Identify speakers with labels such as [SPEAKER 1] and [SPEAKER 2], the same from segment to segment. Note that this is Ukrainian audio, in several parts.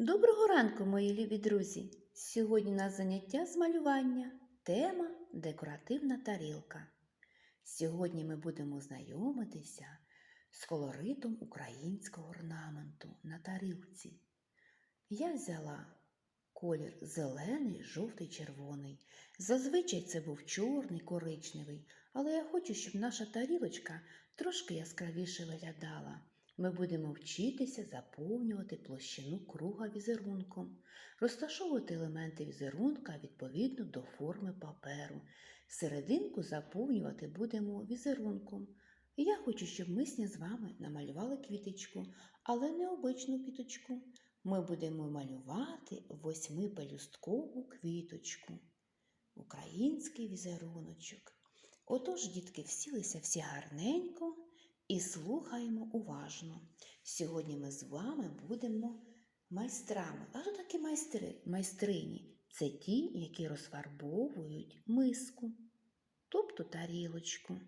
[SPEAKER 1] Доброго ранку, мої любі друзі! Сьогодні у нас заняття з малювання. Тема декоративна тарілка. Сьогодні ми будемо знайомитися з колоритом українського орнаменту на тарілці. Я взяла колір зелений, жовтий, червоний. Зазвичай це був чорний, коричневий, але я хочу, щоб наша тарілочка трошки яскравіше виглядала. Ми будемо вчитися заповнювати площину круга візерунком, розташовувати елементи візерунка відповідно до форми паперу. Серединку заповнювати будемо візерунком. Я хочу, щоб ми з вами намалювали квіточку, але не обичну квіточку. Ми будемо малювати восьмипелюсткову квіточку, український візеруночок. Отож, дітки, всілися всі гарненько і слухаємо уважно. Сьогодні ми з вами будемо майстрами. А хто такі майстри? Майстрині це ті, які розфарбовують миску, тобто тарілочку.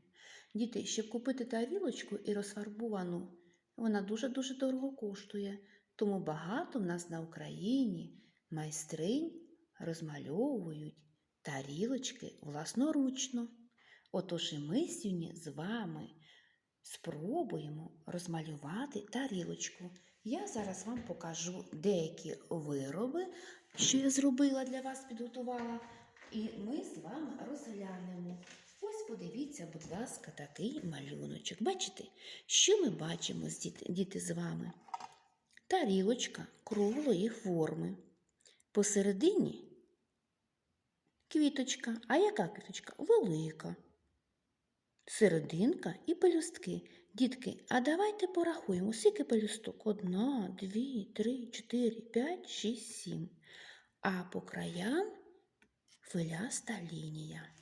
[SPEAKER 1] Діти, щоб купити тарілочку і розфарбовану, вона дуже-дуже дорого коштує. Тому багато в нас на Україні майстринь розмальовують тарілочки власноручно. Отож і ми сьогодні з вами спробуємо розмалювати тарілочку. Я зараз вам покажу деякі вироби, що я зробила для вас, підготувала, і ми з вами розглянемо. Ось подивіться, будь ласка, такий малюночок. Бачите, що ми бачимо, діти, з вами? Тарілочка круглої форми. Посередині квіточка. А яка квіточка? Велика. Серединка і пелюстки. Дітки, а давайте порахуємо, скільки пелюсток? Одна, дві, три, чотири, п'ять, шість, сім. А по краям хвиляста лінія.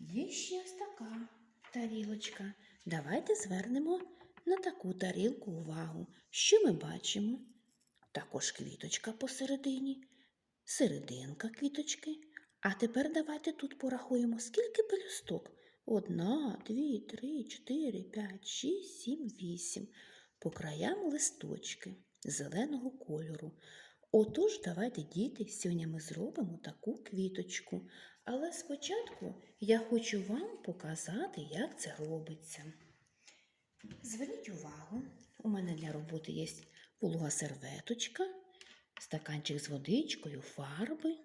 [SPEAKER 1] Є ще ось така тарілочка. Давайте звернемо на таку тарілку увагу. Що ми бачимо? Також квіточка посередині, серединка квіточки. А тепер давайте тут порахуємо, скільки пелюсток. Одна, дві, три, чотири, п'ять, шість, сім, вісім. По краям листочки зеленого кольору. Отож, давайте, діти, сьогодні ми зробимо таку квіточку. Але спочатку я хочу вам показати, як це робиться. Зверніть увагу, у мене для роботи є волога серветочка, стаканчик з водичкою, фарби.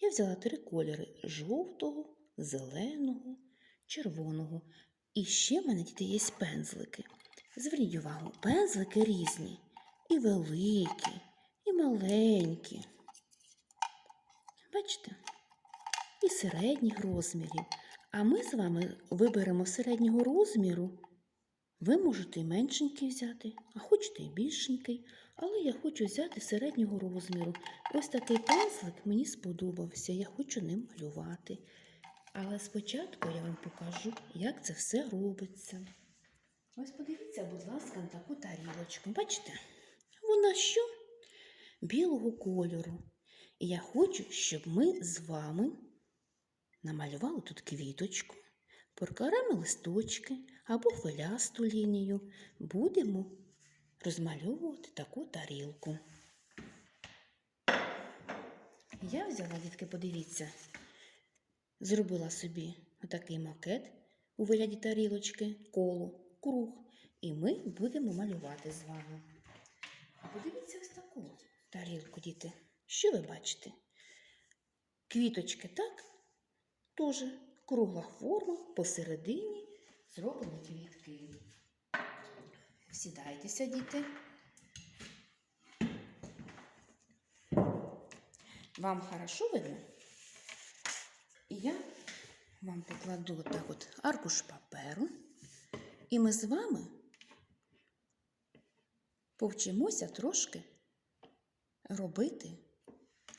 [SPEAKER 1] Я взяла три кольори жовтого, зеленого, червоного. І ще в мене діти є пензлики. Зверніть увагу, пензлики різні. І великі, і маленькі. Бачите? І середніх розмірів. А ми з вами виберемо середнього розміру. Ви можете і меншенький взяти, а хочете і більшенький. Але я хочу взяти середнього розміру. Ось такий пензлик мені сподобався, я хочу ним малювати. Але спочатку я вам покажу, як це все робиться. Ось подивіться, будь ласка, на таку тарілочку. Бачите? Вона що? Білого кольору. І я хочу, щоб ми з вами намалювали тут квіточку, прокарами листочки або хвилясту лінію. Будемо розмальовувати таку тарілку. Я взяла, дітки, подивіться, зробила собі отакий макет у вигляді тарілочки, коло, круг. І ми будемо малювати з вами. Подивіться ось таку тарілку, діти. Що ви бачите? Квіточки, так? Теж кругла форма, посередині зроблені квітки. Сідайтеся, діти. Вам хорошо видно? Вам покладу отак от аркуш паперу, і ми з вами повчимося трошки робити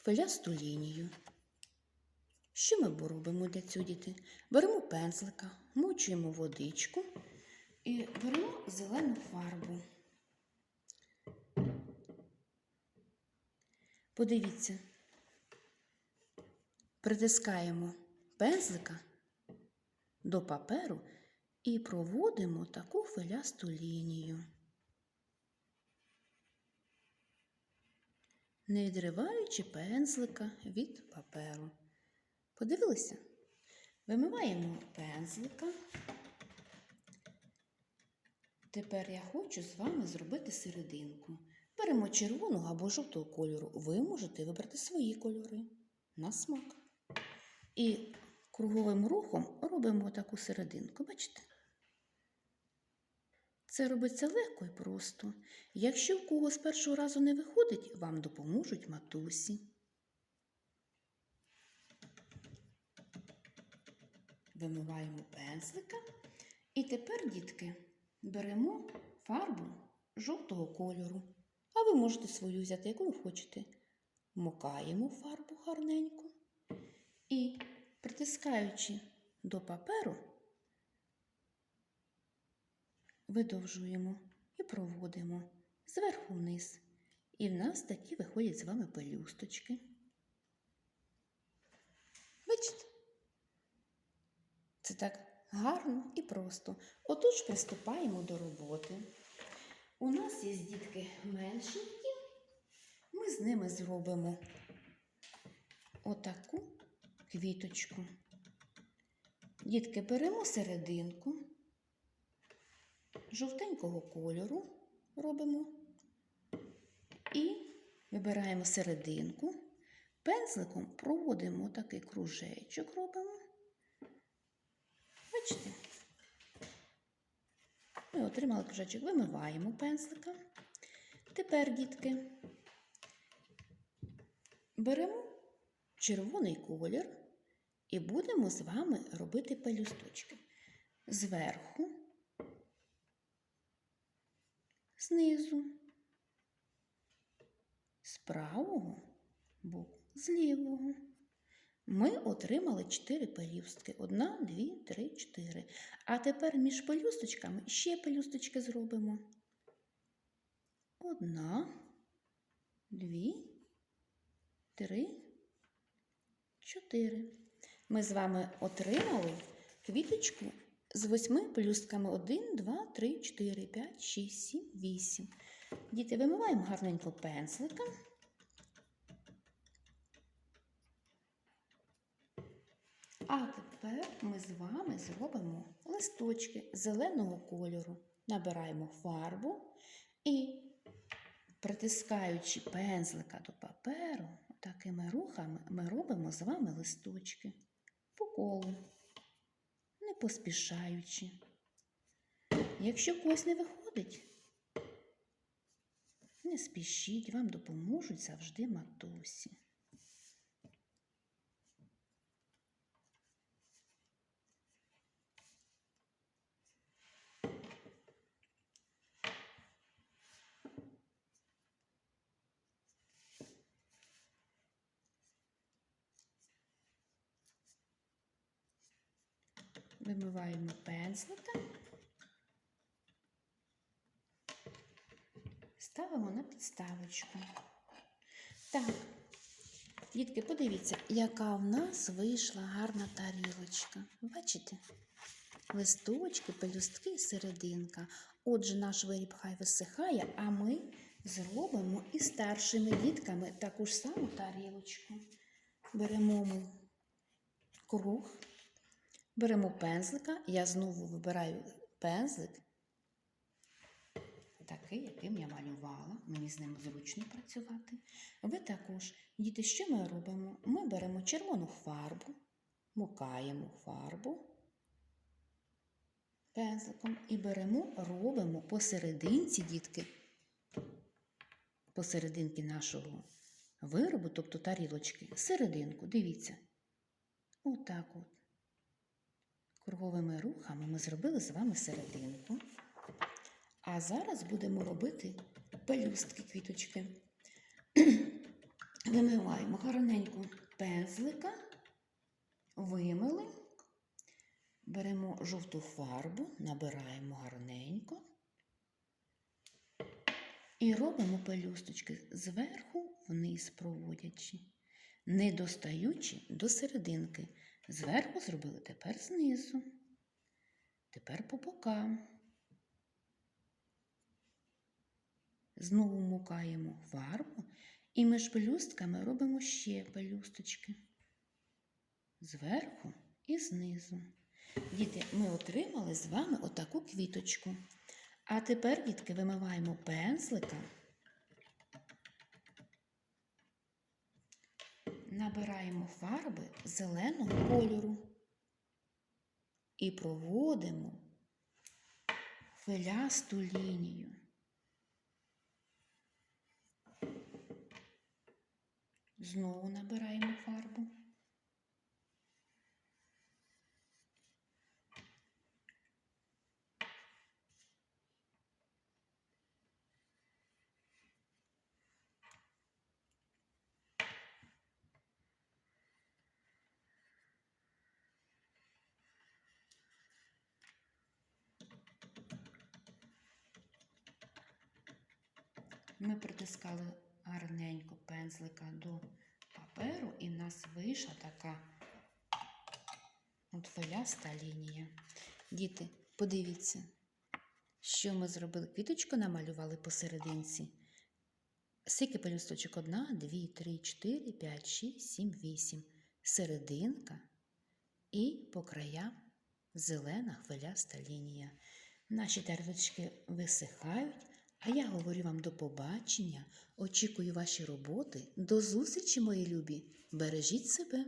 [SPEAKER 1] хвилясту лінію. Що ми робимо для цього діти? Беремо пензлика, мочуємо водичку і беремо зелену фарбу. Подивіться, притискаємо пензлика до паперу і проводимо таку хвилясту лінію. не відриваючи пензлика від паперу. Подивилися? Вимиваємо пензлика. Тепер я хочу з вами зробити серединку. Беремо червоного або жовтого кольору. Ви можете вибрати свої кольори на смак. І круговим рухом робимо таку серединку. Бачите? Це робиться легко і просто. Якщо в кого з першого разу не виходить, вам допоможуть матусі. Вимиваємо пензлика. І тепер, дітки, беремо фарбу жовтого кольору. А ви можете свою взяти, яку ви хочете. Мокаємо фарбу гарненько і, притискаючи до паперу, видовжуємо і проводимо зверху вниз. І в нас такі виходять з вами пелюсточки. Бачите? Це так гарно і просто. Отож приступаємо до роботи. У нас є дітки меншенькі. Ми з ними зробимо отаку квіточку. Дітки, беремо серединку жовтенького кольору робимо і вибираємо серединку, пензликом проводимо такий кружечок робимо. Бачите? Ми отримали кружечок, вимиваємо пензлика. Тепер, дітки, беремо червоний колір і будемо з вами робити пелюсточки. Зверху, знизу, з правого боку, з лівого. Ми отримали 4 пелюстки. Одна, дві, три, чотири. А тепер між пелюсточками ще пелюсточки зробимо. Одна, дві, три, чотири. Ми з вами отримали квіточку з восьми пелюстками. Один, два, три, чотири, п'ять, шість, сім, вісім. Діти, вимиваємо гарненько пензлика. А тепер ми з вами зробимо листочки зеленого кольору. Набираємо фарбу і, притискаючи пензлика до паперу, такими рухами ми робимо з вами листочки по колу, не поспішаючи. Якщо когось не виходить, не спішіть, вам допоможуть завжди матусі. Вимиваємо пензлика, ставимо на підставочку. Так, дітки, подивіться, яка в нас вийшла гарна тарілочка. Бачите? Листочки, пелюстки серединка. Отже, наш виріб хай висихає, а ми зробимо і старшими дітками таку ж саму тарілочку. Беремо ми круг. Беремо пензлика, я знову вибираю пензлик, такий, яким я малювала. Мені з ним зручно працювати. Ви також, діти, що ми робимо? Ми беремо червону фарбу, мукаємо фарбу пензликом і беремо, робимо посерединці, дітки, посерединки нашого виробу, тобто тарілочки, серединку, дивіться. Отак от. Круговими рухами ми зробили з вами серединку. А зараз будемо робити пелюстки квіточки. Вимиваємо гарненько пензлика, вимили, беремо жовту фарбу, набираємо гарненько і робимо пелюсточки зверху вниз проводячи, не достаючи до серединки. Зверху зробили тепер знизу, тепер по бокам. Знову мукаємо фарбу І між пелюстками робимо ще пелюсточки. Зверху і знизу. Діти, ми отримали з вами отаку квіточку. А тепер, дітки, вимиваємо пензлика. Набираємо фарби зеленого кольору і проводимо хвилясту лінію. Знову набираємо фарбу. Ми притискали гарненько пензлика до паперу, і в нас вийшла така от хвиляста лінія. Діти, подивіться, що ми зробили. Квіточку намалювали посерединці. Скільки пелюсточок? Одна, дві, три, чотири, п'ять, шість, сім, вісім. Серединка і по краям зелена хвиляста лінія. Наші тарілочки висихають, а я говорю вам до побачення. Очікую ваші роботи. До зустрічі, мої любі. Бережіть себе.